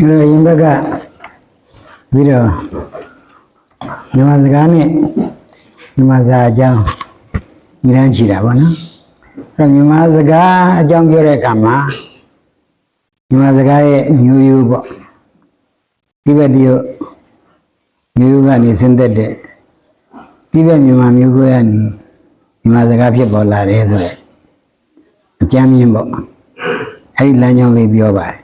အဲ့တော့ရင်ဘက်ကပြီးတော့မြန်မာစကားနဲ့မြန်မာစာအကြောင်းညီရန်ချီတာပေါ့နော်အဲ့တော့မြန်မာစကားအကြောင်းပြောတဲ့အခါမှာမြန်မာစကားရဲ့မျိုးရိုးပေါ့ဒီဘက်တရုတ်မျိုးရိုးကနေဆင်းသက်တဲ့ဒီဘက်မြန်မာမျိုးကိုကနေမြန်မာစကားဖြစ်ပေါ်လာတယ်ဆိုတဲ့အကြမ်းမြင်ပေါ့အဲ့ဒီလမ်းကြောင်းလေးပြောပါတယ်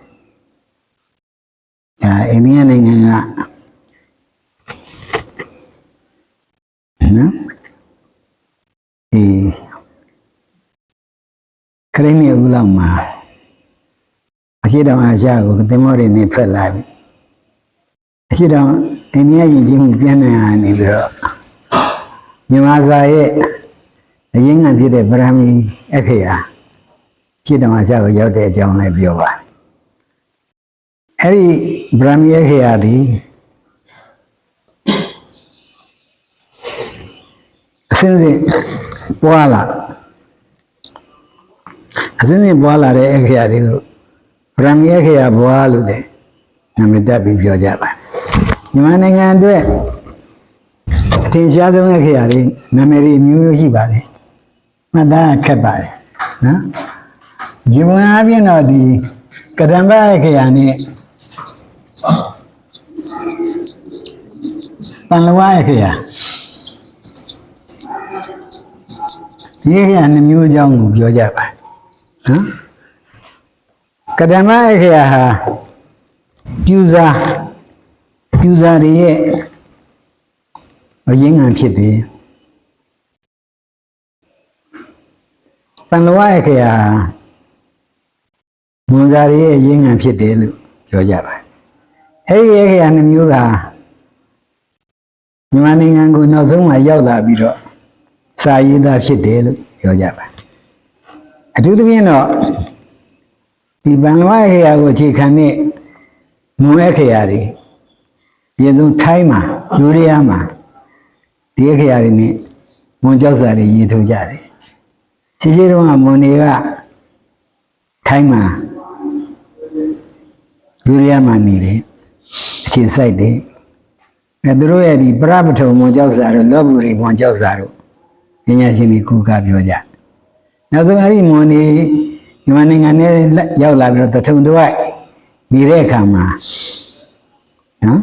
ဒါအိန္ဒိယနိုင်ငံကနော်ဒီခရစ်မြေဦးလောက်မှာအရှိတောင်အာရှကိုသင်္ဘောတွေနဲ့ထွက်လာပြီအရှိတောင်အိန္ဒိယယဉ်ကျေးမှုပြန်နေရနေပြီးတော့မြန်မာစာရဲ့အရင်းခံဖြစ်တဲ့ဗရမီအခရာအရှိတောင်အာရှကိုရောက်တဲ့အကြောင်းလည်းပြောပါတယ် အဲ့ဒီဗြဟ္မယခေယသည်အစင်းစင်ပွားလာအစင်းစင်ပွားလာတဲ့အခရာတွေကိုဗြဟ္မယခေယဘွားလို့လည်းနာမည်တက်ပြီးပြောကြပါတယ်မြန်မာနိုင်ငံအတွက်အထင်ရှားဆုံးအခရာတွေနာမည်တွေအမျိုးမျိုးရှိပါတယ်မှတ်သားခက်ပါတယ်နော်ဒီဘုံအပြင်တော့ဒီကတ္တံဘအခရာနဲ့ ပန်လဝရခေယဒီခေယနှမျိုးအကြောင်းကိုပြောကြပါနော်ကတ္တမခေယဟာပြူစာပြူစာတွေရဲ့အရင်းငံဖြစ်တယ်ပန်လဝရခေယဟာမွန်စာတွေရဲ့အရင်းငံဖြစ်တယ်လို့ပြောကြပါ အဲ့ဒီခေယနှမျိုးကမြန်မာနိုင်ငံကိုနောက်ဆုံးမှရောက်လာပြီးတော့စာရေးသားဖြစ်တယ်လို့ပြောကြပါအထူးသဖြင့်တော့ဒီဗန်လဝခေယာကိုအခြေခံတဲ့မွန်အခေယာတွေရေစုံထိုင်းမှာယူရီးယားမှာဒီအခေယာတွေနဲ့မွန်ကြောက်စာတွေရေးထုတ်ကြတယ်ရှိရှိတုန်းကမွန်တွေကထိုင်းမှာယူရီးယားမှာနေတယ် အခြေစိုက်တယ်အဲသူတို့ရဲ့ဒီပရပထုံမွန်ကြောက်စာတို့လောဘူရီမွန်ကြောက်စာတို့ပညာရှင်တွေကုကပြောကြနောက်ဆုံးအဲ့ဒီမွန်နေမြန်မာနိုင်ငံနဲ့လက်ရောက်လာပြီးတော့တထုံတစ်ဝိုက်နေတဲ့အခါမှာနော်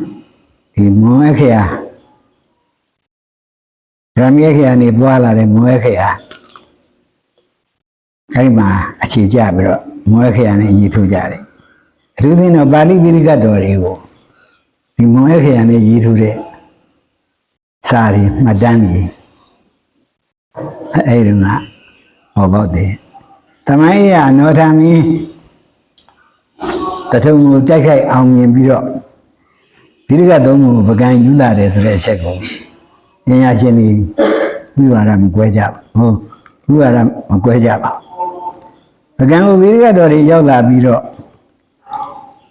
ဒီမွန်အခရာရမီအခရာနေပွားလာတဲ့မွန်အခရာအဲ့ဒီမှာအခြေကျပြီးတော့မွန်အခရာနဲ့ရည်ထုတ်ကြတယ်အထူးသဖြင့်တော့ပါဠိပိရိကတော်တွေကို ဒီမွန်ရခရနဲ့ရေးထိုးတဲ့စာရီမှတ်တမ်းကြီးအဲ့ဒီကဟောပေါ့တယ်တမိုင်းရနောထာမင်းတထုံကိုတိုက်ခိုက်အောင်မြင်ပြီးတော့ဒီကသုံးခုကိုပကံယူလာတယ်ဆိုတဲ့အချက်ကိုဉာဏ်ရရှင်တွေမိဝါဒမကွဲကြဘူးဟုတ်မိဝါဒမကွဲကြပါဘူးပကံကိုဝိရိကတော်တွေရောက်လာပြီးတော့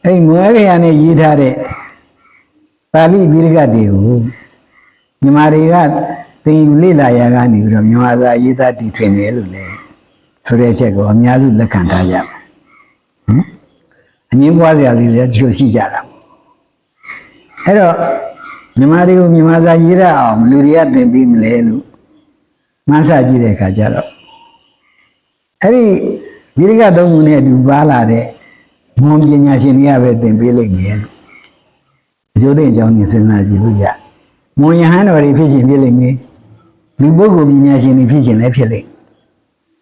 အဲ့ဒီမွန်ရခရနဲ့ရေးထားတဲ့ ပါဠိပိရကတွေကိုမြန်မာတွေကသင်ယူလေ့လာရကနေပြီးတော့မြန်မာစာရေးသားတည်ထွင်တယ်လို့လေဆိုတဲ့အချက်ကိုအများစုလက်ခံထားကြပါဟမ်အငင်းပွားစရာလေးတွေဒီလိုရှိကြတာအဲ့တော့မြန်မာတွေကိုမြန်မာစာရေးရအောင်လူတွေကသင်ပြီးမလဲလို့မှန်းဆကြည့်တဲ့အခါကျတော့အဲ့ဒီပိရကသုံးခုနဲ့အတူပါလာတဲ့မွန်ပညာရှင်တွေကပဲသင်ပေးလိမ့်မယ်လို့ အကျိုးသိအကြောင်းကိုစဉ်းစားကြည့်လို့ရမွန်ယဟန်တော်တွေဖြစ်ခြင်းဖြစ်လိမ့်မယ်လူပုဂ္ဂိုလ်ပညာရှင်တွေဖြစ်ခြင်းလည်းဖြစ်လိမ့်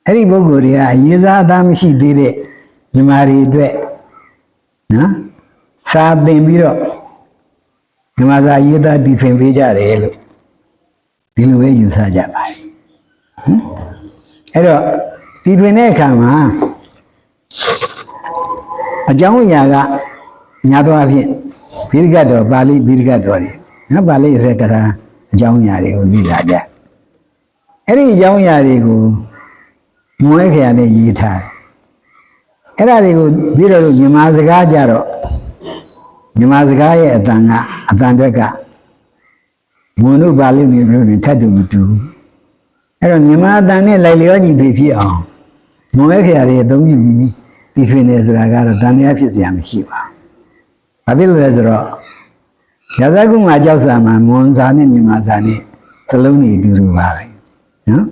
အဲ့ဒီပုဂ္ဂိုလ်တွေကအရေးစားအသားမရှိသေးတဲ့ညီမတွေအတွက်နော်စာသင်ပြီးတော့ညီမစာရေးသားတည်ထွင်ပေးကြတယ်လို့ဒီလိုပဲယူဆကြပါတယ်ဟင်အဲ့တော့တည်ထွင်တဲ့အခါမှာအကြောင်းအရာကညာတော့အဖြစ် ဘိရိကတော်ပါဠိဘိရိကတော်တွေနော်ပါဠိစရကရာအကြောင်းအရာတွေကိုသိလာကြအဲ့ဒီအကြောင်းအရာတွေကိုမွဲခရနဲ့ရေးထားတယ်အဲ့ဒါတွေကိုပြီးတော့မြန်မာစကားကြတော့မြန်မာစကားရဲ့အတန်ကအတန်အတွက်ကမွန်တို့ပါဠိမျိုးတွေထပ်တူမတူဘူးအဲ့တော့မြန်မာအတန်နဲ့လိုက်လျောညီတွေဖြစ်အောင်မွဲခရတွေအသုံးပြုပြီးဒီထွင်နေဆိုတာကတော့တန်တရားဖြစ်စရာမရှိပါဘူး ဘာဖြစ်လို့လဲဆိုတော့ရာဇဂုမှာကြောက်စာမှာမွန်စာနဲ့မြန်မာစာနဲ့စလုံးတွေအတူတူပါပဲနော်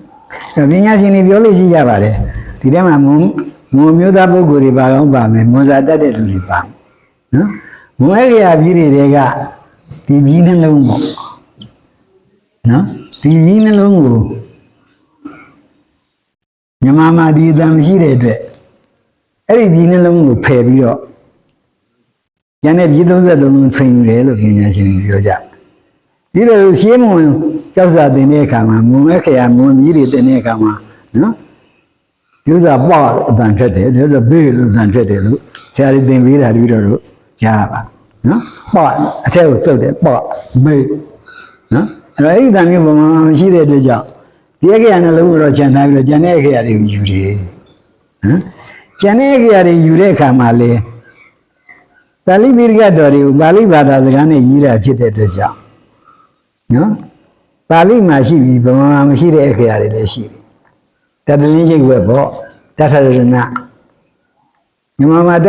အဲ့တော့ပညာရှင်တွေပြောလို့ရှိကြပါတယ်ဒီထဲမှာမွန်မွန်မျိုးသားပုဂ္ဂိုလ်တွေပါကောင်းပါမယ်မွန်စာတတ်တဲ့လူတွေပါနော်မွန်အေရာပြည်တွေကဒီကြီးနှလုံးပေါ့နော်ဒီကြီးနှလုံးကိုမြန်မာမှာဒီအတန်မရှိတဲ့အတွက်အဲ့ဒီကြီးနှလုံးကိုဖယ်ပြီးတော့ ကျန်တဲ့ပြည်33လုံးထွင်ယူတယ်လို့ပညာရှင်တွေပြောကြဒီလိုရှင်းမွန်ကြောက်စာတင်တဲ့အခါမှာမွန်အခရာမွန်ကြီးတွေတင်တဲ့အခါမှာနော်ဒီဥစ္စာပေါ့အတန်ထွက်တယ်ဒီဥစ္စာဘေးလို့အတန်ထွက်တယ်လို့ဆရာတွေတင်ပေးတာတပည့်တော်တို့ကြားပါနော်ပေါ့အထက်ကိုစုပ်တယ်ပေါ့မေးနော်အဲ့တော့အဲ့ဒီတန်မျိုးပုံမှန်မရှိတဲ့အတွက်ကြောင့်ဒီအခရာနှလုံးကိုတော့ခြံထားပြီးတော့ကျန်တဲ့အခရာတွေကိုယူတယ်နော်ကျန်တဲ့အခရာတွေယူတဲ့အခါမှာလေ ပါဠိပိဋကတော်တွေကိုပါဠိဘာသာစကားနဲ့ရေးတာဖြစ်တဲ့အတွက်ကြောင့်နော်ပါဠိမှာရှိပြီးဗမာမှာမရှိတဲ့အခရာတွေလည်းရှိတယ်တတလင်းချိတ်ဝက်ပေါ့တထရဏမြန်မာမှာတ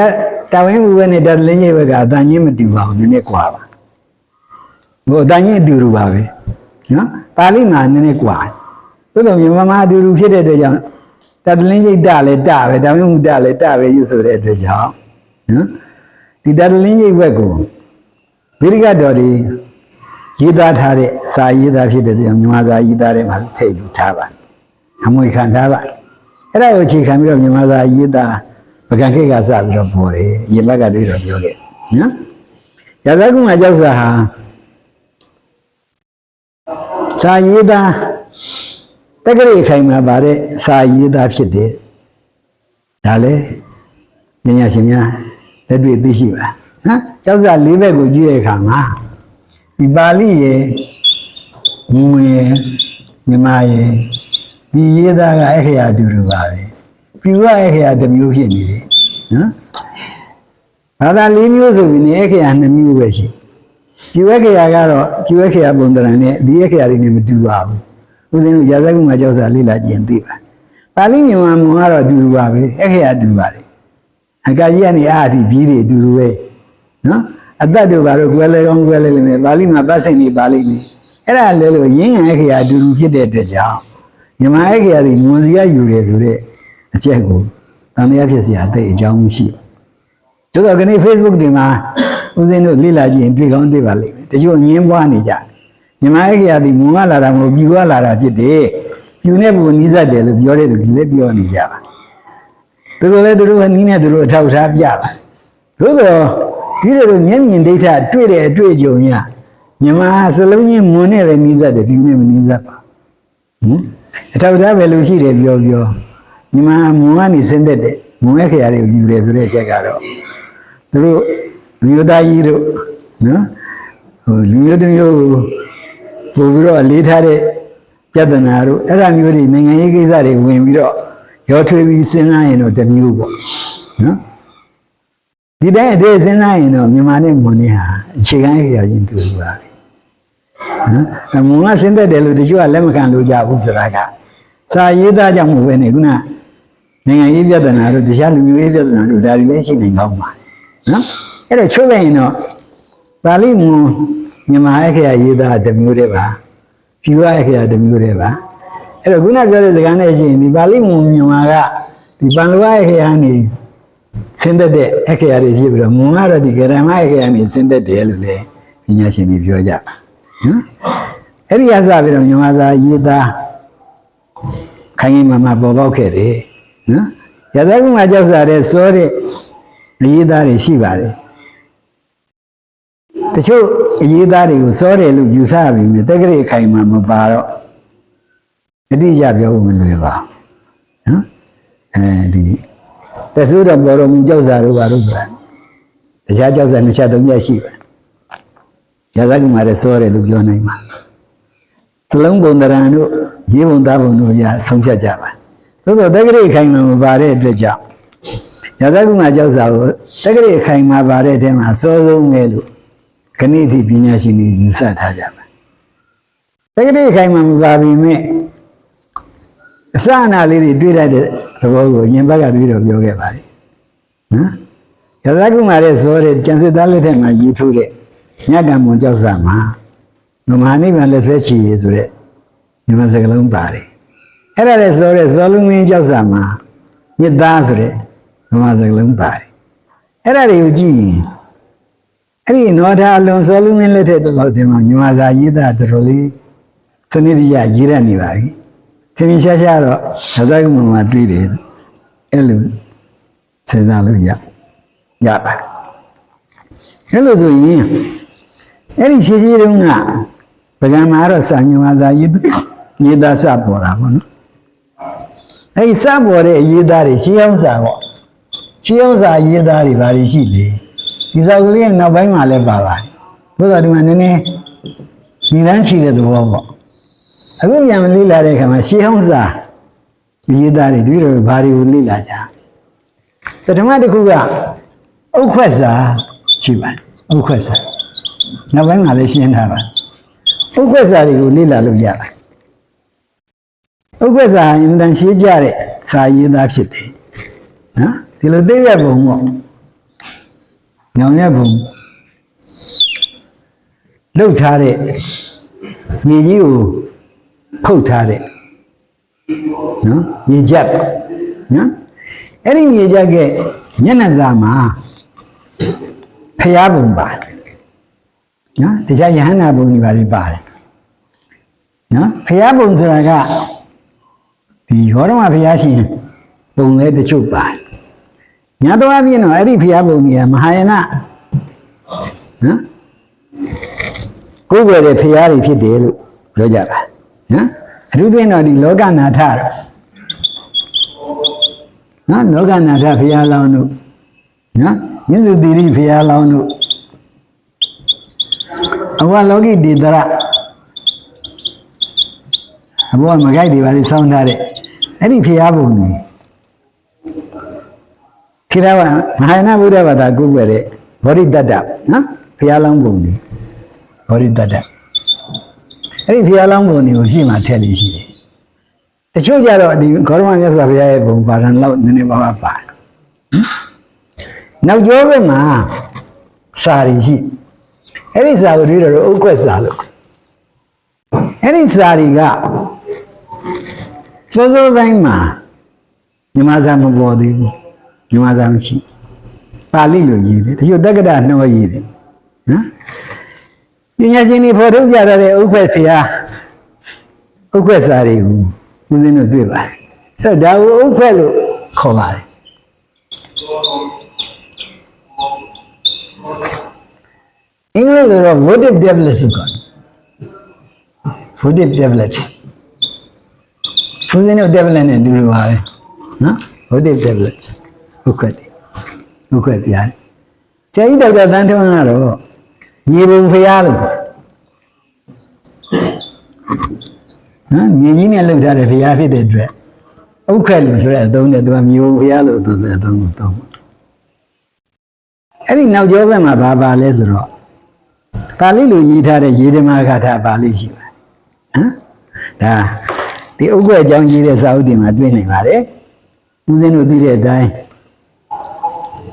တဝင်းဘူးဝဲနဲ့တတလင်းချိတ်ဝက်ကအတန်ကြီးမတူပါဘူးနည်းနည်းကွာပါဟိုအတန်ကြီးအတူတူပါပဲနော်ပါဠိမှာနည်းနည်းကွာသို့တော့မြန်မာမှာအတူတူဖြစ်တဲ့အတွက်ကြောင့်တတလင်းချိတ်တလည်းတပဲတဝင်းဘူးတလည်းတပဲရွဆိုတဲ့အတွက်ကြောင့်နော် ဒီတတလင်းချိတ်ဝက်ကိုဗိရိကတော်တွေရေးသားထားတဲ့စာရေးသားဖြစ်တဲ့ကြောင့်မြန်မာစာရေးသားတဲ့မှာထည့်ယူထားပါအမွေခံထားပါအဲ့ဒါကိုအခြေခံပြီးတော့မြန်မာစာရေးသားပကံခေတ်ကစပြီးတော့ပေါ်တယ်ရေဘက်ကတွေးတော့ပြောခဲ့နော်ရာဇကုမှာကြောက်စာဟာစာရေးသားတက္ကရာခိုင်မှာပါတဲ့စာရေးသားဖြစ်တယ်ဒါလည်းဉာဏ်ရရှင်များ လက်တွေ့သိရှိပါနော်ကြောက်စာ၄ဘက်ကိုကြည့်တဲ့အခါမှာဒီပါဠိရဲ့မူရဲ့မြန်မာရဲ့ဒီရေးသားကအခရာတူတူပါပဲပြူကအခရာတစ်မျိုးဖြစ်နေတယ်နော်ဘာသာ၄မျိုးဆိုပြီးနေအခရာ2မျိုးပဲရှိပြူအခရာကတော့ပြူအခရာပုံသဏ္ဍာန်နဲ့ဒီအခရာတွေနဲ့မတူပါဘူးဦးဇင်းတို့ရာဇကုမှာကြောက်စာလေ့လာကြည့်သိပါပါဠိမြန်မာမူကတော့အတူတူပါပဲအခရာတူပါတယ် အကကြီးကနေအာဒီကြီးတွေအတူတူပဲနော်အတတ်တို့ဘာလို့ကွဲလဲကောင်းကွဲလဲလိမ့်မယ်ပါဠိမှာပတ်စိတ်လေးပါဠိနေအဲ့ဒါလဲလို့ရင်းငံအခရာအတူတူဖြစ်တဲ့အတွက်ကြောင့်မြမအခရာဒီမွန်စီကယူတယ်ဆိုတဲ့အချက်ကိုတန်မြတ်ဖြစ်စရာတိတ်အကြောင်းရှိတယ်တို့တော့ခဏ Facebook တင်မှာဦးစင်းတို့လေ့လာကြည့်ရင်တွေ့ကောင်းတွေ့ပါလိမ့်မယ်တချို့ငင်းပွားနေကြမြမအခရာဒီမွန်ကလာတာမဟုတ်ပြူကလာတာဖြစ်တယ်ပြူနဲ့ပုံနီးစပ်တယ်လို့ပြောတဲ့သူလည်းပြောနေကြပါ သူတို့လည်းသူတို့ကနီးနဲ့သူတို့အထောက်အထားပြပါသို့တော့ဒီလိုလိုမျက်မြင်ဒိဋ္ဌတွေ့တဲ့အတွေ့အကြုံများမြန်မာစလုံးချင်းမွန်နဲ့ပဲနီးစပ်တယ်ပြူနဲ့မနီးစပ်ပါဟင်အထောက်အထားပဲလို့ရှိတယ်ပြောပြောမြန်မာမွန်ကနေဆင်းသက်တဲ့မွန်ရဲ့ခရာတွေကိုယူတယ်ဆိုတဲ့အချက်ကတော့သူတို့မြို့သားကြီးတို့နော်ဟိုလူမျိုးတစ်မျိုးကိုပို့ပြီးတော့အလေးထားတဲ့ပြဿနာတို့အဲ့ဒါမျိုးတွေနိုင်ငံရေးကိစ္စတွေဝင်ပြီးတော့ ရောထွေးပြီးစဉ်းစားရင်တော့တစ်မျိုးပေါ့နော်ဒီတိုင်းအသေးစဉ်းစားရင်တော့မြန်မာနဲ့မွန်နဲ့ဟာအခြေခံအရာချင်းတူပါပဲနော်မွန်ကဆင်းသက်တယ်လို့တချို့ကလက်မခံလို့ကြဘူးဆိုတာကစာရေးသားကြောင့်မဟုတ်ဘဲနဲ့ခုနနိုင်ငံရေးပြဿနာတို့တခြားလူမျိုးရေးပြဿနာတို့ဒါတွေလည်းရှိနေကောင်းပါနော်အဲ့တော့ချုပ်လိုက်ရင်တော့ပါဠိမွန်မြန်မာအခရာရေးသားတစ်မျိုးတည်းပါဖြူရအခရာတစ်မျိုးတည်းပါ အဲ့တော့ခုနပြောတဲ့စကားနဲ့ရှိရင်ဒီပါဠိမွန်မြန်မာကဒီပန်လဝအခရာနေဆင်းသက်တဲ့အခရာတွေဖြစ်ပြီးတော့မွန်ကတော့ဒီဂရမအခရာနေဆင်းသက်တယ်လို့လည်းပညာရှင်တွေပြောကြနော်အဲ့ဒီအစပြီးတော့မြန်မာစာရေးသားခိုင်ခိုင်မာမာပေါ်ပေါက်ခဲ့တယ်နော်ရသကုမှာကြောက်စားတဲ့စောတဲ့အရေးသားတွေရှိပါတယ်တချို့အရေးသားတွေကိုစောတယ်လို့ယူဆပြီးမြတက္ကရာခိုင်မာမပါတော့ အတိအကျပြောဖို့မလွယ်ပါနော်အဲဒီတဆူတော်ပေါ်တော်မူကြောက်စားတို့ပါတို့ဆိုတာတရားကြောက်စားနှစ်ချက်သုံးချက်ရှိပါတယ်ရသကုမှာလည်းစောတယ်လို့ပြောနိုင်ပါစလုံးပုံတရံတို့ရေးပုံသားပုံတို့ရဆုံးဖြတ်ကြပါသို့သောတက္ကရာခိုင်မာမပါတဲ့အတွက်ကြောင့်ရသကုမှာကြောက်စာကိုတက္ကရာခိုင်မာပါတဲ့အထဲမှာအစောဆုံးပဲလို့ခဏိတိပညာရှင်တွေယူဆထားကြပါတက္ကရာခိုင်မာမပါပြီမဲ့ အစအနာလေးတွေတွေ့လိုက်တဲ့သဘောကိုရင်ဘက်ကတွေ့တော့ပြောခဲ့ပါလေနော်ရဇကုမာရဲ့ဇောတဲ့ကျန်စစ်သားလက်ထက်မှာရေးထိုးတဲ့ညကံမွန်ကြောက်စာမှာမဟာနိဗ္ဗာန်လက်ဆွဲချီရဆိုတဲ့မြန်မာစကားလုံးပါတယ်အဲ့ဒါလည်းဇောတဲ့ဇောလုံးမင်းကြောက်စာမှာမြစ်သားဆိုတဲ့မြန်မာစကားလုံးပါတယ်အဲ့ဒါတွေကိုကြည့်ရင်အဲ့ဒီနောထာအလွန်ဇောလုံးမင်းလက်ထက်တော့ဒီမှာမြန်မာစာရေးတာတော်တော်လေးစနစ်တကျရေးရနေပါပြီ ထင်ထင်ရှားရှားတော့ဇောကုမာမှာတွေ့တယ်အဲ့လိုစဉ်းစားလို့ရရပါတယ်အဲ့လိုဆိုရင်အဲ့ဒီရှိရှိတုန်းကပကံမှာတော့စာမြမာစာရေးရေးသားစပေါ်တာပေါ့နော်အဲ့ဒီစပေါ်တဲ့အရေးသားတွေရှင်းအောင်စာပေါ့ရှင်းအောင်စာရေးသားတွေဘာတွေရှိလဲဒီစာကလေးကနောက်ပိုင်းမှာလည်းပါပါတယ်ဘုရားဒီမှာနည်းနည်းဒီလန်းချီတဲ့သဘောပေါ့ အခုပြန်လေ့လာတဲ့အခါမှာရှင်းအောင်စာရေးသားတွေဒီလိုဘာတွေကိုလေ့လာကြပထမတစ်ခုကဥက္ခွက်စာရှိပါတယ်ဥက္ခွက်စာနောက်ပိုင်းမှာလည်းရှင်းထားပါဥက္ခွက်စာတွေကိုလေ့လာလို့ရပါတယ်ဥက္ခွက်စာအင်တန်ရှင်းကြတဲ့စာရေးသားဖြစ်တယ်နော်ဒီလိုသိရပုံပေါ့ညောင်ရပုံလှုပ်ထားတဲ့မြေကြီးကို ဖုတ်ထားတဲ့နော်မြေကြက်နော်အဲ့ဒီမြေကြက်ကမျက်နှာစာမှာဖျားပုံပါတယ်နော်တခြားယဟန္တာပုံတွေပါတွေပါတယ်နော်ဖျားပုံဆိုတာကဒီဟောရမဖျားရှင်ပုံလေးတချို့ပါတယ်ညာတော်အပြင်တော့အဲ့ဒီဖျားပုံကြီးကမဟာယနာနော်ကိုယ်ွယ်တဲ့ဖျားတွေဖြစ်တယ်လို့ပြောကြတာနော်အ ထူးသဖြင့်တော့ဒီလောကနာထတော့နော်လောကနာထဖျားလောင်းတို့နော်မြင့်စုသီရိဖျားလောင်းတို့အဝလောကိတေတရအဘောမကြိုက်တွေပါလိစောင်းထားတဲ့အဲ့ဒီဖျားပုံကြီးခိရဝမဟာယာနဗုဒ္ဓဘာသာကိုယ်ွယ်တဲ့ဘောဓိတတ္တနော်ဖျားလောင်းပုံကြီးဘောဓိတတ္တ အဲ့ဒီဖျားလောင်းပုံတွေကိုရှေ့မှာထည့်လို့ရှိတယ်တချို့ကြတော့ဒီဂေါရမမြတ်စွာဘုရားရဲ့ဘုံပါဒံလောက်နည်းနည်းပါးပါးပါတယ်နောက်ကျောဘက်မှာစာရီရှိအဲ့ဒီစာကိုတွေ့တော့ဥက္ကွက်စာလို့အဲ့ဒီစာရီကစောစောပိုင်းမှာမြမစာမပေါ်သေးဘူးမြမစာမရှိပါဠိလိုရေးတယ်တချို့တက္ကတာနှောရေးတယ်နော် ပညာရှင်တွေဖော်ထုတ်ကြရတဲ့ဥက္ကွက်ဖျားဥက္ကွက်စာတွေကိုဦးဇင်းတို့တွေ့ပါတယ်အဲ့ဒါကိုဥက္ကွက်လို့ခေါ်ပါတယ်အင်္ဂလိပ်လိုတော့ votive tablet ဆိုခေါ်တယ် votive tablet ဦးဇင်းတို့ tablet နဲ့တူလိုပါပဲနော် votive tablet ဟုတ်ကဲ့ဟုတ်ကဲ့ပြရတယ်ဆရာကြီးဒေါက်တာတန်းထွန်းကတော့ ညီဘုံဖရားလို့ခေါ်နော်ညီကြီးနဲ့လှုပ်ထားတဲ့ဖရားဖြစ်တဲ့အတွက်ဥက္ခက်လို့ဆိုတဲ့အသုံးနဲ့သူကညီဘုံဖရားလို့သူဆိုတဲ့အသုံးကိုသုံးတယ်အဲ့ဒီနောက်ကျောဘက်မှာဘာပါလဲဆိုတော့ပါဠိလိုရေးထားတဲ့ရေဓမ္မဂါထာပါဠိရှိပါတယ်ဟမ်ဒါဒီဥက္ကွယ်အကြောင်းရေးတဲ့စာအုပ်တွေမှာတွေ့နေပါတယ်ဦးဇင်းတို့သိတဲ့အတိုင်း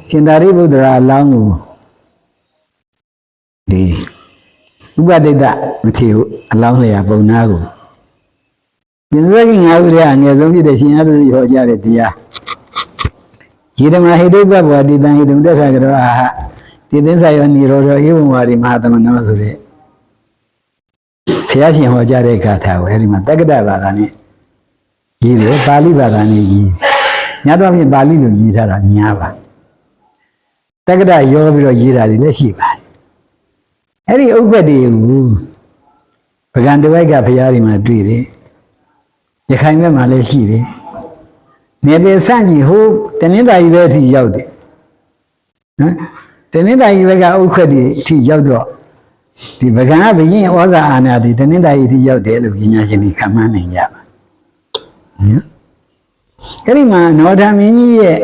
ရှင်သာရိပုတ္တရာအလောင်းကို ဒီဥပဒိတမထေရအလောင်းလျာပုံနာကိုမြင်စွဲကြီးငါးဦးရဲ့အငယ်ဆုံးဖြစ်တဲ့ရှင်ရသတိဟောကြားတဲ့တရားယေဓမဟိတုပ္ပဘောတိတံဟိတုတ္ထကရောအာဟတိသစ္ဆာယောနိရောဓဧဝံဝါရိမဟာသမနောဆိုတဲ့ဘုရားရှင်ဟောကြားတဲ့ဂါထာကိုအဲဒီမှာတက္ကတဘာသာနဲ့ရေးတယ်ပါဠိဘာသာနဲ့ရေးညတော့ပြင်ပါဠိလိုရေးထားတာများပါတက္ကတရောပြီးတော့ရေးတာတွေလည်းရှိပါတယ် အဲ့ဒီဥက္ကဋ္ဌတွေကိုပကံတဝိုက်ကဘုရားတွေမှာတွေ့တယ်ရခိုင်ဘက်မှာလည်းရှိတယ်နေပြည်ဆန့်ကြီးဟိုတနင်္သာရီဘက်အထိရောက်တယ်နော်တနင်္သာရီဘက်ကဥက္ကဋ္ဌအထိရောက်တော့ဒီပကံကဘရင်ဩဇာအာဏာဒီတနင်္သာရီအထိရောက်တယ်လို့ပညာရှင်တွေခန့်မှန်းနိုင်ကြပါနော်အဲ့ဒီမှာနောဒမင်းကြီးရဲ့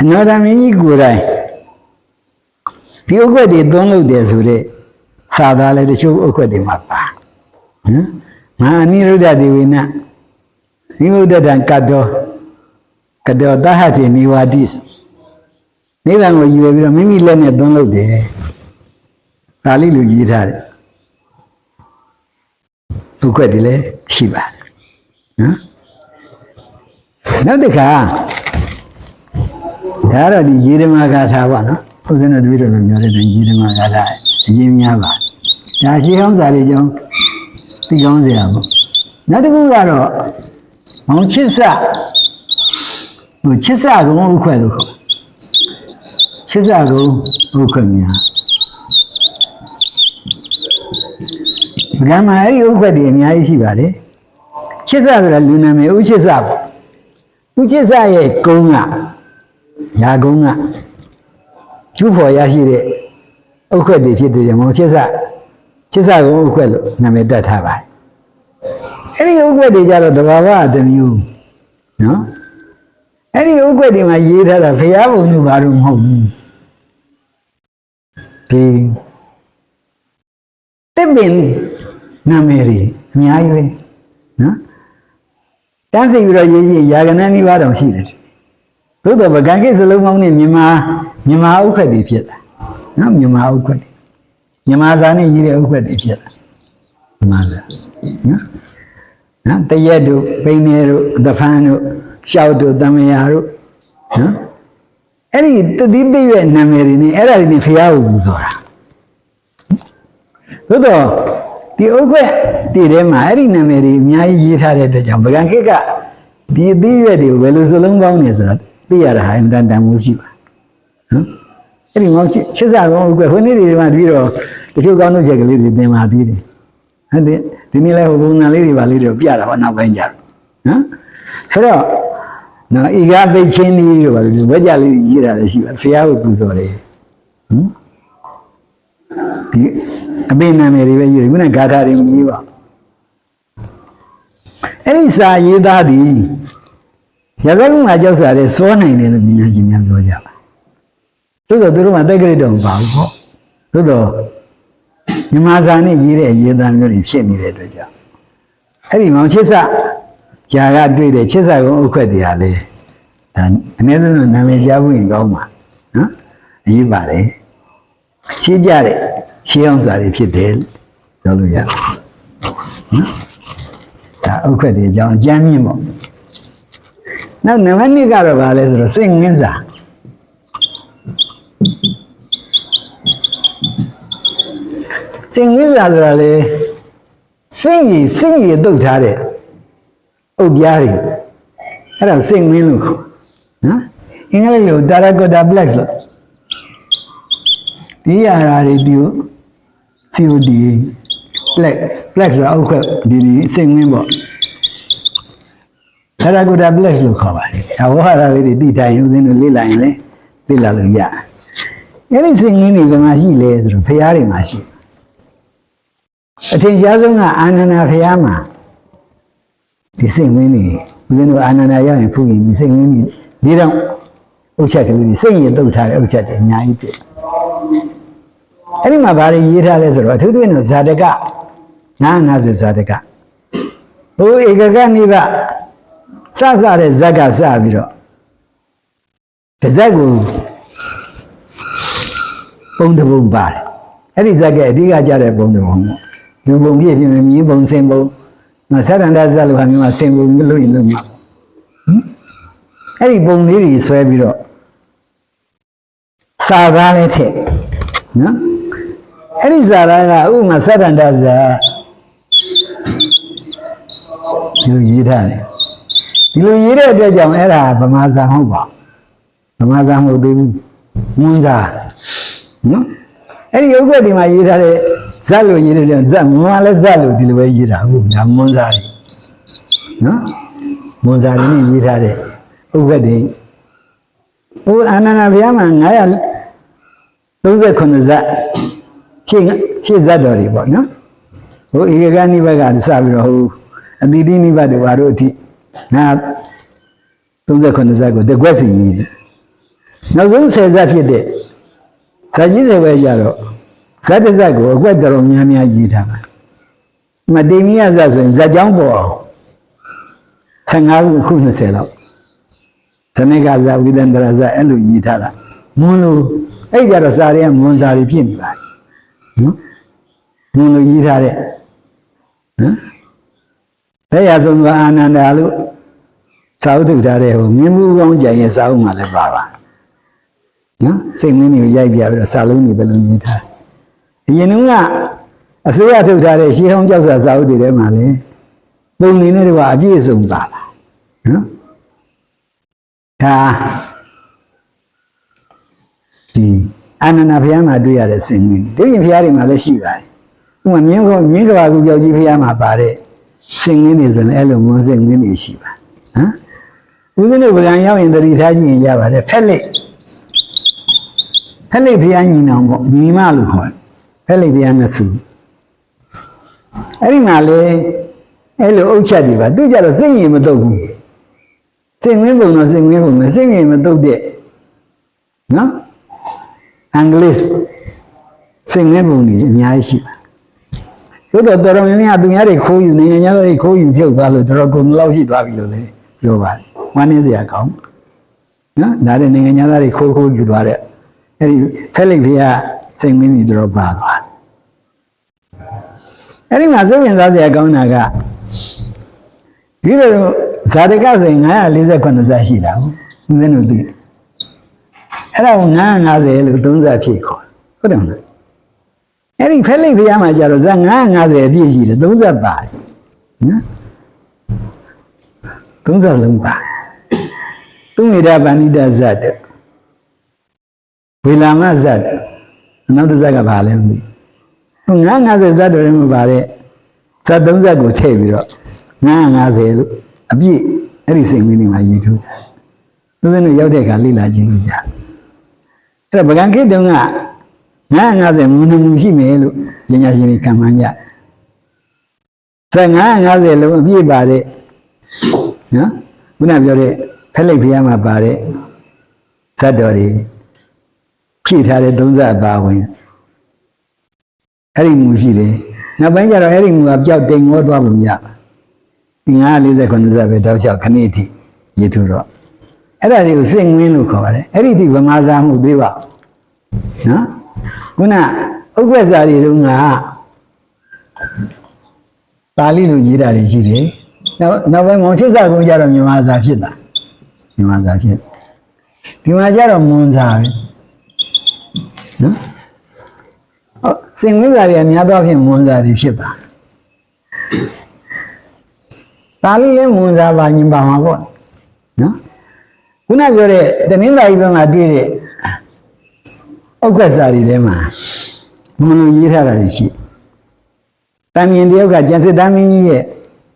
အနောဒမင်းကြီးကိုယ်တိုင် ဒီဥက္ကဋ္ဌတွေသုံးလို့တယ်ဆိုတဲ့စာသားလည်းတချို့ဥက္ကဋ္ဌတွေမှာပါနော်မဟာအနိရုဒ္ဓဒေဝိနနိမုဒ္ဒတံကတ္တောကတောတဟတိနိဝါတိနိဗ္ဗာန်ကိုရည်ရွယ်ပြီးတော့မိမိလက်နဲ့သွန်းလုပ်တယ်ဒါလေးလိုရေးထားတယ်ဒုက္ခတွေလည်းရှိပါတယ်နော်နောက်တစ်ခါဒါကတော့ဒီရေဓမ္မဂါထာပေါ့နော် ဦးဇင်းတို့တပည့်တော်တို့ပြောတဲ့ရေဓမ္မဂါထာအရင်များပါဒါရှိကောင်းစာတွေကြောင့်သိကောင်းစရာပေါ့နောက်တစ်ခုကတော့မောင်ချစ်စဟိုချစ်စကုံဥခွဲလို့ခေါ်ချစ်စကုံဥခွဲများဗကမှာအဲ့ဒီဥခွဲတွေအများကြီးရှိပါတယ်ချစ်စဆိုတာလူနာမည်ဥချစ်စပေါ့ဥချစ်စရဲ့ကုံကရာကုန်းက ကျူးဖော်ရရှိတဲ့ဥခွက်တွေဖြစ်တဲ့ကြောင့်မောင်ချစ်စချစ်စကုံဥခွက်လို့နာမည်တက်ထားပါတယ်အဲ့ဒီဥခွက်တွေကြတော့တဘာဝတစ်မျိုးနော်အဲ့ဒီဥခွက်တွေမှာရေးထားတာဖရာဘုံတို့ဘာလို့မဟုတ်ဘူးဒီတစ်ပင်နာမည်တွေအများကြီးပဲနော်တန်းစီပြီးတော့ရေးရေးယာကနန်းနိဗ္ဗာန်တောင်ရှိတယ် သို့တော့ဗကံကိစလုံးပေါင်းနဲ့မြန်မာမြန်မာဥက္ခတ်တွေဖြစ်တာနော်မြန်မာဥက္ခတ်တွေမြန်မာစာနဲ့ရေးတဲ့ဥက္ခတ်တွေဖြစ်တာမြန်မာစာနော်နော်တရက်တို့ပိန်နေတို့တဖန်တို့ရှောက်တို့တမယာတို့နော်အဲ့ဒီတတိတိရဲ့နာမည်တွေနဲ့အဲ့ဒါတွေနဲ့ဖျားကိုပူဇော်တာသို့တော့ဒီဥက္ခတ်တည်ထဲမှာအဲ့ဒီနာမည်တွေအများကြီးရေးထားတဲ့အတွက်ကြောင့်ဗကံကိကဒီအသီးရွက်တွေကိုဘယ်လိုစလုံးပေါင်းနေဆိုတော့ သိရတာဟာအင်တန်တန်မိုးရှိပါနော်အဲ့ဒီမောင်ချစ်စာကောင်းဥက္ကဟိုနေ့တွေမှာပြီးတော့တချို့ကောင်းတို့ချက်ကလေးတွေသင်ပါသေးတယ်ဟုတ်တယ်ဒီနေ့လဲဟိုပုံစံလေးတွေပါလေးတွေပြတာဟောနောက်ပိုင်းကြတော့နော်ဆိုတော့နော်ဤကားသိချင်းကြီးတို့ပါလို့ဝက်ကြလေးရေးတာလည်းရှိပါဖះကိုပူဇော်တယ်ဟမ်ဒီအပိနာမယ်တွေပဲရေးတယ်ခုနဂါထာတွေမရေးပါအဲ့ဒီစာရေးသားသည် ရသကုငါကြောက်စာတဲ့စောနိုင်တယ်လို့ပညာရှင်များပြောကြပါသို့တော့သူတို့ကတက်ကြရတော့မပါဘူးပေါ့သို့တော့မြမစာနဲ့ရေးတဲ့ရေးသားမျိုးတွေဖြစ်နေတဲ့အတွက်ကြောင့်အဲ့ဒီမောင်ချစ်စဂျာကတွေ့တဲ့ချစ်စကုံဥက္ခွက်တွေဟာလေဒါအနည်းဆုံးတော့နာမည်ကြားဖို့ရင်ကောင်းပါနော်အရေးပါတယ်ရှင်းကြတဲ့ရှင်းအောင်စာတွေဖြစ်တယ်ပြောလို့ရတယ်နော်ဒါဥက္ခွက်တွေအကြောင်းအကျမ်းမြင့်ပေါ့ နောက်နံပါတ်2ကတော့ဗာလဲဆိုတော့စိတ်ငင်းစာစိတ်ငင်းစာဆိုတာလေစိတ်ကြီးစိတ်ကြီးတုတ်ထားတဲ့အုပ်ပြားတွေအဲ့ဒါစိတ်ငင်းလို့ခေါ်နော်အင်္ဂလိပ်လို terracotta black လို့ဒီအရာတွေဒီ COD black black ဆိုတာအုပ်ခွက်ဒီဒီစိတ်ငင်းပေါ့ terracotta black လို့ခေါ်ပါတယ်။အဝဟာရလေးတွေတိတိုင်းဦးဇင်းတို့လေ့လာရင်လည်းလေ့လာလို့ရတယ်။အဲ့ဒီစင်ငင်းတွေဘယ်မှာရှိလဲဆိုတော့ဖျားတွေမှာရှိ။အထင်ရှားဆုံးကအာနန္ဒာဖျားမှာဒီစင်ငင်းတွေဦးဇင်းတို့အာနန္ဒာရောက်ရင်ဖူးရင်ဒီစင်ငင်းတွေဒီတော့အုတ်ချက်ကလေးတွေစိတ်ရတုတ်ထားတဲ့အုတ်ချက်တွေအများကြီးတွေ့။အဲ့ဒီမှာဘာတွေရေးထားလဲဆိုတော့အထူးသဖြင့်တော့ဇာတကနာငါဆိုဇာတကဘိုးဧကကနိဗ္ဗာန် စစတဲ့ဇက်ကစပြီးတော့တစ်ဇက်ကိုပုံတစ်ပုံပါတယ်အဲ့ဒီဇက်ကအဓိကကြတဲ့ပုံတစ်ပုံပေါ့လူပုံပြည့်ပြည့်မြင်းပုံစင်ပုံမဆရန္ဒဇက်လိုဟာမျိုးကစင်ပုံလို့ရင်လို့မှာဟင်အဲ့ဒီပုံလေးတွေဆွဲပြီးတော့စာသားလေးထည့်နော်အဲ့ဒီစာသားကဥပမာဆရန္ဒဇက်ဒီလိုရေးထားတယ် ဒီလိုရေးတဲ့အတွက်ကြောင့်အဲ့ဒါဗမာစာဟုတ်ပါဗမာစာမဟုတ်သေးဘူးမွန်းစာနော်အဲ့ဒီဥက္ကဋ္ဌဒီမှာရေးထားတဲ့ဇတ်လို့ရေးတဲ့ကြောင့်ဇတ်မွန်းလည်းဇတ်လို့ဒီလိုပဲရေးတာဟုတ်ဒါမွန်းစာတွေနော်မွန်းစာတွေနဲ့ရေးထားတဲ့ဥက္ကဋ္ဌဟိုအာနန္ဒဘုရားမှာ939ဇတ်ရှင်းရှင်းဇတ်တော်တွေပေါ့နော်ဟိုဧကနိဗ္ဗာန်ကစပြီးတော့ဟိုအတိတိနိဗ္ဗာန်တွေဘာလို့အထိ ငါ39ဇက်ကိုတကွက်စီရေးတယ်နောက်ဆုံး10ဇက်ဖြစ်တဲ့ဇက်ကြီးတွေပဲကြတော့ဇက်တစ်ဇက်ကိုအကွက်တော်တော်များများရေးထားပါမတိမိယဇက်ဆိုရင်ဇက်ကြောင်းပေါ်အောင်15ခုခု20လောက်ဇနိကဇဝိသန္တရဇအဲ့လိုရည်ထားတာမွန်းလို့အဲ့ကြတော့စာတွေကမွန်းစာတွေဖြစ်နေပါနော်မွန်းလို့ရည်ထားတဲ့နော် တရားဆုံးကအာနန္ဒာလို့စာအုပ်ထုတ်ထားတဲ့ဟိုမြင်းမှုကောင်းကြံရဲ့စာအုပ်မှာလည်းပါပါနော်စိတ်မင်းတွေကိုရိုက်ပြပြီးတော့စာလုံးတွေပဲလုံးရည်ထားအရင်တုန်းကအစိုးရထုတ်ထားတဲ့ရှေးဟောင်းကြောက်စာစာအုပ်တွေထဲမှာလည်းပုံနေနဲ့တော့အပြည့်အစုံပါပါနော်ဒါဒီအာနန္ဒဘုရားမှာတွေ့ရတဲ့စင်မင်းဒီပြင်ဘုရားတွေမှာလည်းရှိပါတယ်ဥပမာမြင်းကောမြင်းကဘာကူကြောက်ကြီးဘုရားမှာပါတဲ့ စင်မင်းတွေဆိုရင်အဲ့လိုမွန်းစင်မင်းတွေရှိပါဟမ်ဦးဇင်းတို့ဗလံရောက်ရင်တတိထားကြည့်ရင်ရပါတယ်ဖက်လက်ဖက်လက်ဘုရားညီနောင်ပေါ့ညီမလို့ခေါ်တယ်ဖက်လက်ဘုရားနှစ်ဆူအဲ့ဒီမှာလေအဲ့လိုအုတ်ချက်တွေပါသူကြတော့စိတ်ရင်မတုတ်ဘူးစိတ်ငင်းပုံတော့စိတ်ငင်းပုံပဲစိတ်ရင်မတုတ်တဲ့နော်အင်္ဂလိပ်စိတ်ငင်းပုံကြီးအများကြီးရှိပါ တို့တော့တော်တော်များများသူများတွေခိုးယူနိုင်ငံသားတွေခိုးယူဖြုတ်သွားလို့တော်တော်ကုန်လောက်ရှိသွားပြီလို့လေပြောပါတယ်ဝမ်းနည်းစရာကောင်းနော်ဒါတဲ့နိုင်ငံသားတွေခိုးခိုးယူသွားတဲ့အဲ့ဒီဖက်လိတ်ဖေးကစိတ်မင်းကြီးတော်ပါသွားအဲ့ဒီမှာစိတ်ဝင်စားစရာကောင်းတာကဒီလိုဇာတကဆိုရင်948ဇာရှိတာဟုတ်ဦးဇင်းတို့သိတယ်အဲ့ဒါကို950လို့သုံးစားဖြစ်ခေါ်ဟုတ်တယ်မလား အဲ့ဒီဖက်လိတ်ဖေးမှာကြတော့ဇာ950အပြည့်ရှိတယ်သုံးစားပါတယ်နော်သုံးစားလုံးပါသူမေရဗန္နိတဇတ်တဲ့ဝေလာမဇတ်တဲ့နောက်တစ်ဇတ်ကဘာလဲမသိဘူး950ဇတ်တော်လည်းမပါတဲ့ဇတ်30ဇတ်ကိုထည့်ပြီးတော့950လို့အပြည့်အဲ့ဒီစိတ်မင်းတွေမှာရေးထိုးတယ်သူစင်းတို့ရောက်တဲ့အခါလိလာခြင်းလို့ကြားအဲ့တော့ဗကံခေတ်တုန်းက 950မူနမူရှိမယ်လို့ပညာရှင်တွေကံမှန်းကြဇတ်950လုံးအပြည့်ပါတဲ့နော်ခုနပြောတဲ့ဖက်လိတ်ဖျားမှာပါတဲ့ဇတ်တော်တွေဖြည့်ထားတဲ့သုံးဇတ်အပါဝင်အဲ့ဒီမူရှိတယ်နောက်ပိုင်းကျတော့အဲ့ဒီမူကပျောက်တိမ်ငေါသွားပုံရပါဒီ949ဇတ်ပဲတောက်ချောက်ခဏိတိရေထူတော့အဲ့ဒါတွေကိုစိတ်ငင်းလို့ခေါ်ပါတယ်အဲ့ဒီတိဗမာစာမှုသေးပါနော် ခုနဥက္ကဋ္ဌစာတွေတုန်းကပါဠိလိုရေးတာတွေရှိတယ်နောက်နောက်ပိုင်းမောင်ချစ်စာကုန်းကျတော့မြန်မာစာဖြစ်တာမြန်မာစာဖြစ်ဒီမှာကျတော့မွန်စာပဲနော်ဟုတ်စင်ဝိဇ္ဇာတွေအများသောဖြင့်မွန်စာတွေဖြစ်ပါပါဠိလည်းမွန်စာပါညင်ပါမှာပေါ့နော်ခုနပြောတဲ့တနင်္သာရီဘက်မှာတွေ့တဲ့ ဥက္ကဋ္ဌစာတွေထဲမှာမွန်လိုရေးထားတာတွေရှိတန်မြင်တယောက်ကကျန်စစ်သားမင်းကြီးရဲ့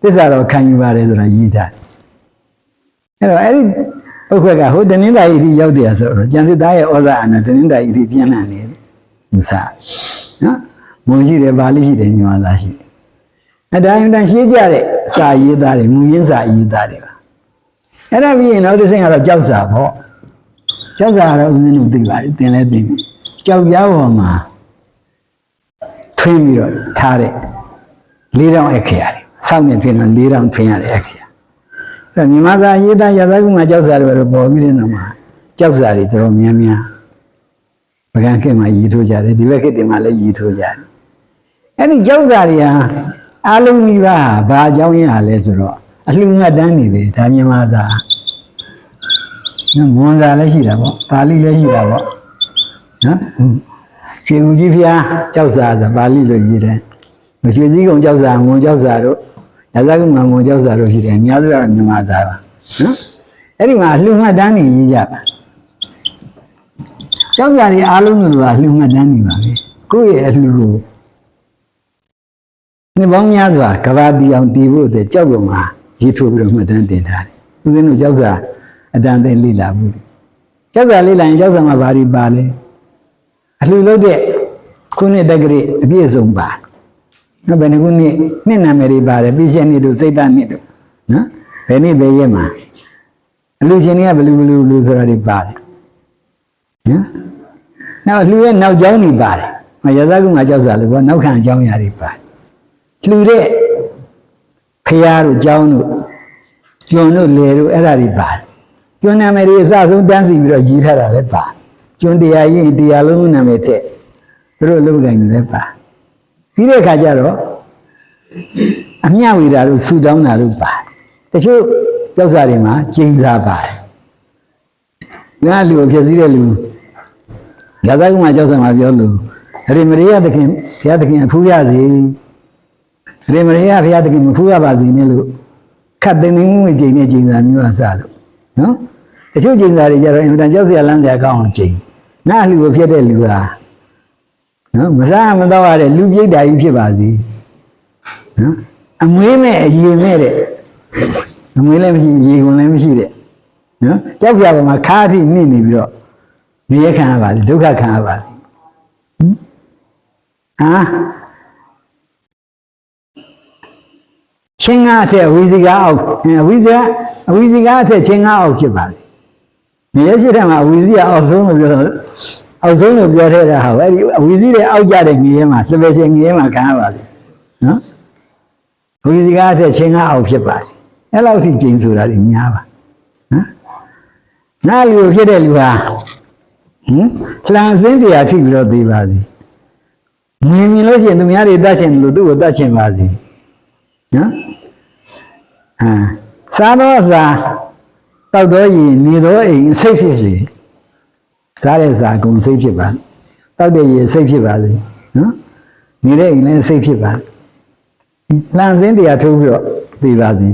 သစ္စာတော်ခံယူပါတယ်ဆိုတာရေးထားတယ်အဲ့တော့အဲ့ဒီဥက္ကကဟိုတနင်္သာရီအထိရောက်တယ်ဆိုတော့ကျန်စစ်သားရဲ့ဩဇာအာဏာတနင်္သာရီအထိပြန့်နှံ့နေတယ်ယူဆနော်မုံရှိတယ်ဗာလိရှိတယ်ညီမသားရှိတယ်အတိုင်းတန်ရှင်းကြတဲ့စာရေးသားတွေမူရင်းစာရေးသားတွေပါအဲ့ဒါပြီးရင်နောက်တစ်ဆင့်ကတော့ကြောက်စာပေါ့ကြောက်စာကတော့ဦးဇင်းတို့သိပါတယ်သင်လဲသိတယ် ကြောက်ပြားပေါ်မှာထွင်းပြီးတော့ထားတဲ့လေးတောင်အခရာတွေစောင့်နေဖြစ်တော့လေးတောင်ထွင်းရတဲ့အခရာအဲ့တော့မြန်မာစာရေးသားရသကုမှာကြောက်စာတွေတော့ပေါ်ပြီးတဲ့နောက်မှာကြောက်စာတွေတော်တော်များများပကံခေတ်မှာရေးထိုးကြတယ်ဒီဘက်ခေတ်တွေမှာလည်းရေးထိုးကြတယ်အဲ့ဒီကြောက်စာတွေဟာအလုံးကြီးပါဘာအကြောင်းရင်းဟာလဲဆိုတော့အလှငတ်တန်းနေတယ်ဒါမြန်မာစာနော်မွန်စာလည်းရှိတာပေါ့ပါဠိလည်းရှိတာပေါ့ နော်ခြေဦးကြီးဖျားကြောက်စာဆိုပါဠိလိုရေးတယ်မရွှေစည်းကုံကြောက်စာမွန်ကြောက်စာတို့ရာဇဂုမမွန်ကြောက်စာတို့ရှိတယ်အများစုကတော့မြန်မာစာပါနော်အဲ့ဒီမှာအလှငတ်တန်းနေရေးကြပါကျောင်းစာတွေအားလုံးလို့ကအလှမှတ်တမ်းနေပါပဲကိုယ့်ရဲ့အလှကိုနှစ်ပေါင်းများစွာကဘာတီအောင်တည်ဖို့အတွက်ကြောက်ပုံမှာရေးထိုးပြီးတော့မှတ်တမ်းတင်ထားတယ်ဦးဇင်းတို့ကျောက်စာအတန်သိလေ့လာဘူးကျောက်စာလေ့လာရင်ကျောက်စာမှာဘာတွေပါလဲ အလှလို့တဲ့ခုနှစ်တက္ကရာအပြည့်စုံပါနော်ဘယ်နှခုနှစ်နှစ်နာမည်တွေပါတယ်ပြည့်ချက်နှစ်တို့စိတ်တနှစ်တို့နော်ဘယ်နှစ်ဘယ်ရက်မှာအလှရှင်တွေကဘယ်လိုဘယ်လိုလူဆိုတာတွေပါတယ်နော်နောက်လှူရဲ့နောက်ကျောင်းတွေပါတယ်မရသကုမှာကြောက်စားလို့ဘောနောက်ခံအကြောင်းအရာတွေပါတယ်လှူတဲ့ဖရာတို့ကျောင်းတို့ကျွန်းတို့လေတို့အဲ့ဒါတွေပါတယ်ကျွန်းနာမည်တွေအစဆုံးတန်းစီပြီးတော့ရေးထားတာလည်းပါ ကျွန်းတရားရင်တရားလုံးနာမည်ထက်သူတို့လုပ်ကိုင်နေလည်းပါပြီးတဲ့အခါကျတော့အမျှဝေတာတို့ဆူတောင်းတာတို့ပါတချို့ကြောက်စာတွေမှာကျင်းစားပါတယ်ငါလူကိုဖြစ်စည်းတဲ့လူဒါသကမှကြောက်စာမှာပြောလို့ရေမရေယသခင်ဘုရားသခင်အဖူးရစေရေမရေယဘုရားသခင်မဖူးရပါစေနဲ့လို့ခတ်တင်နေမှုကျိန်နဲ့ကျိန်စာမျိုးအစားလို့နော်တချို့ကျိန်စာတွေကြတော့အင်မတန်ကြောက်စရာလမ်းစရာကောင်းအောင်ကျိန် ငါလူကိုဖြစ်တဲ့လူဟာနော်မစားမတော့ရတဲ့လူပြိတ္တာကြီးဖြစ်ပါစေနော်အမွေးမဲ့အရင်မဲ့တဲ့အမွေးလည်းမရှိရေကုန်လည်းမရှိတဲ့နော်ကြောက်ပြပါမှာခါးအထိနှိမ့်နေပြီးတော့နေရခံရပါစေဒုက္ခခံရပါစေဟမ်ဟာချင်းငါအထက်ဝိဇိကာအောက်အဝိဇ္ဇာအဝိဇိကာအထက်ချင်းငါအောက်ဖြစ်ပါလေ နေရရှိတဲ့မှာအဝိဇ္ဇာအောက်ဆုံးလို့ပြောတော့အောက်ဆုံးလို့ပြောထဲတာဟာအဲ့ဒီအဝိဇ္ဇာရဲ့အောက်ကြတဲ့ငရဲမှာစပယ်ရှင်ငရဲမှာခံရပါလေနော်ဝိဇိကာအထက်ချင်းငါအောက်ဖြစ်ပါစေအဲ့လောက်ထိကျင်းဆိုတာဒီများပါနော်ငါလူဖြစ်တဲ့လူဟာဟမ်လှန်စင်းတရားထိပြီးတော့သိပါစေမြင်မြင်လို့ရှိရင်သူများတွေတတ်ချင်တယ်လို့သူ့ကိုတတ်ချင်ပါစေနော်ဟာစားတော့စား တောက်တော့ရင်နေတော့အိမ်စိတ်ဖြစ်စေစားတဲ့စားအကုန်စိတ်ဖြစ်ပါတောက်တဲ့ရင်စိတ်ဖြစ်ပါစေနော်နေတဲ့အိမ်လည်းစိတ်ဖြစ်ပါလှန်စင်းတရားထိုးပြီးတော့သိပါစေ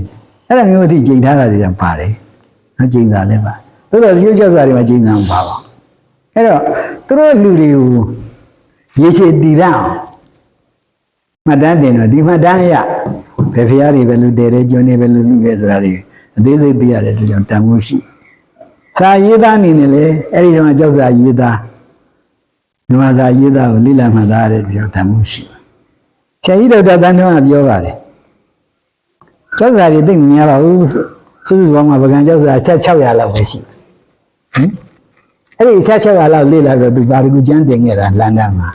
အဲ့ဒါမျိုးအထိကြိမ်ထားတာတွေကပါတယ်နော်ကြိမ်တာလည်းပါသို့တော်ရုပ်ချက်စာတွေမှာကြိမ်တာမပါပါအဲ့တော့သူတို့လူတွေကိုရေရှည်တည်ရအောင်မှတ်တမ်းတင်တော့ဒီမှတ်တမ်းအရဘယ်ဖရားတွေပဲလူတည်တယ်ကျွန်းတွေပဲလူလူပဲဆိုတာတွေ အသေးစိတ်ပြရတဲ့အတွက်ကြောင့်တန်ဖိုးရှိစာရေးသားအနေနဲ့လေအဲ့ဒီတော့ကြောက်စာရေးသားဓမ္မစာရေးသားကိုလိလမှတ်သားရတဲ့အတွက်ကြောင့်တန်ဖိုးရှိဆရာကြီးဒေါက်တာတန်းထွန်းကပြောပါတယ်ကြောက်စာတွေသိမများပါဘူးစုစုပေါင်းမှာပကံကြောက်စာချက်600လောက်ပဲရှိဟင်အဲ့ဒီချက်600လောက်လေ့လာတော့သူပါရဂူကျမ်းတင်ခဲ့တာလန်ဒန်မှာ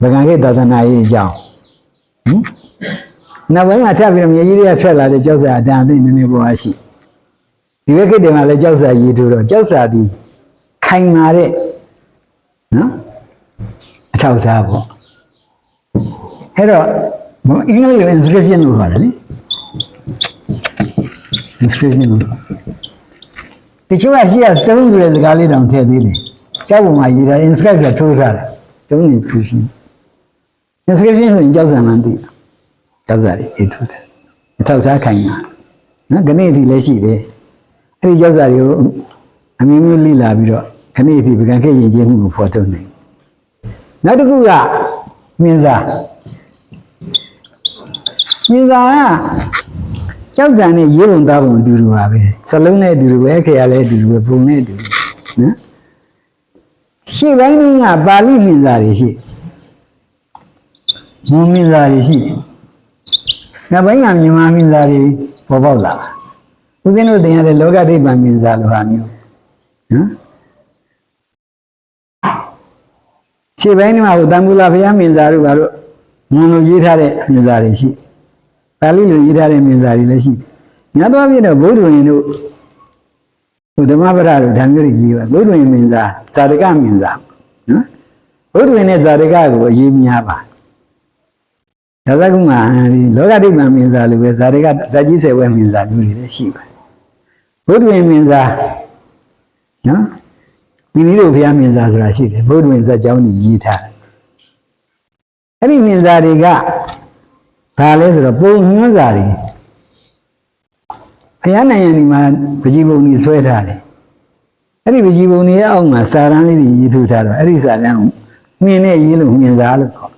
ပကံခေတ်သာသနာရေးအကြောင်းဟင် နောက်ပိုင်းမှာထပ်ပြီးတော့မြေကြီးတွေကဆက်လာတဲ့ကြောက်စာအတန်အသိနည်းနည်းပေါ်ရှိဒီဘက်ခေတ်တွေမှာလည်းကြောက်စာရေးထိုးတော့ကြောက်စာဒီခိုင်မာတဲ့နော်အထောက်အထားပေါ့အဲ့တော့အင်္ဂလိပ်လို inscription လို့ခေါ်တယ်လေ inscription လို့တချို့ကရှိရတုံးဆိုတဲ့စကားလေးတောင်ထည့်သေးတယ်ကျောက်ပေါ်မှာရေးတာ inscribe ကထိုးထားတယ်တုံး inscription inscription ဆိုရင်ကြောက်စာမှန်သိတာ ကြောက်စာတွေရေးထိုးတယ်အထောက်အထားခိုင်မာနော်ခဏအထိလည်းရှိတယ်အဲ့ဒီကြောက်စာတွေကိုအမျိုးမျိုးလိလာပြီးတော့ခဏအထိပကံခဲ့ရင်ကျေးမှုကိုဖော်ထုတ်နိုင်နောက်တစ်ခုကမြင်စာမြင်စာကကြောက်ကြံနဲ့ရေးပုံသားပုံအတူတူပါပဲစလုံးနဲ့အတူတူပဲခေရလည်းအတူတူပဲပုံနဲ့အတူတူနော်ရှေ့ပိုင်းကပါဠိမြင်စာတွေရှိမွန်မြင်စာတွေရှိ နောက်ပိုင်းကမြန်မာမြင်စာတွေပေါ်ပေါက်လာဦးဇင်းတို့သင်ရတဲ့လောကဒိဗ္ဗံမြင်စာလိုဟာမျိုးနော်ခြေပိုင်းမှာဟိုတန်မူလာဘုရားမြင်စာတို့ဘာလို့မွန်လိုရေးထားတဲ့မြင်စာတွေရှိပါဠိလိုရေးထားတဲ့မြင်စာတွေလည်းရှိများသောအားဖြင့်တော့ဘုဒ္ဓဝင်တို့ဟိုဓမ္မပဒတို့ဒါမျိုးတွေရေးပါဘုဒ္ဓဝင်မြင်စာဇာတကမြင်စာနော်ဘုဒ္ဓဝင်နဲ့ဇာတကကိုအရေးများပါ ဒါသကုမှာဒီလောကဒိဗ္ဗံမြင်စာလိုပဲဇာတကဇာကြီးဆယ်ဝဲမြင်စာမျိုးတွေလည်းရှိပါတယ်ဘုဒ္ဓဝင်မြင်စာနော်ဒီနည်းလိုဘုရားမြင်စာဆိုတာရှိတယ်ဘုဒ္ဓဝင်ဇာကြောင်းကြီးရေးထားတယ်အဲ့ဒီမြင်စာတွေကဘာလဲဆိုတော့ပုံညွှန်းစာတွေဘုရားနိုင်ငံဒီမှာပကြီးပုံကြီးဆွဲထားတယ်အဲ့ဒီပကြီးပုံကြီးရဲ့အောက်မှာစာရန်လေးတွေရေးထူထားတော့အဲ့ဒီစာရန်ကိုမြင်နဲ့ရေးလို့မြင်စာလို့ခေါ်